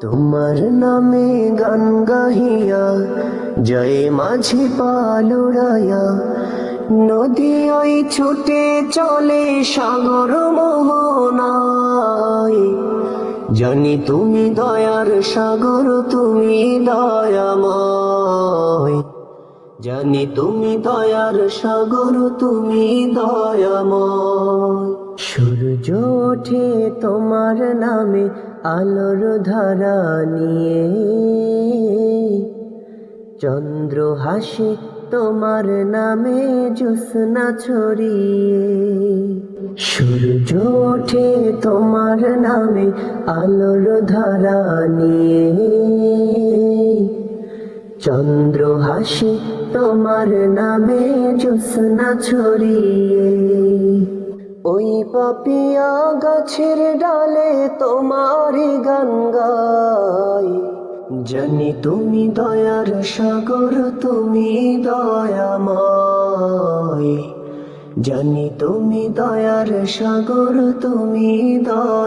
তোমার নামে গান গাহিয়া, জয় মাঝি পালুড়াইয়া। নদী ওই ছুটে চলে সাগর মোহনায়। জানি তুমি দয়ার সাগর, তুমি দয়াময়। জানি তুমি দয়ার সাগর, তুমি দয়াময়। সূর্য ওঠে তোমার নামে আলোর ধারা নিয়ে। চন্দ্র হাসে, তোমার নামে জ্যোৎস্না ছড়িয়ে। সূর্য ওঠে, তোমার নামে আলোর ধারা নিয়ে। চন্দ্র হাসি, তোমার নামে জ্যোৎস্না ছড়িয়ে। ওই পাপিয়া গাছের ডালে তোমারই গান গাই। জানি তুমি দয়ার সাগর, তুমি দয়াময়। জানি তুমি দয়ার সাগর, তুমি দয়াময়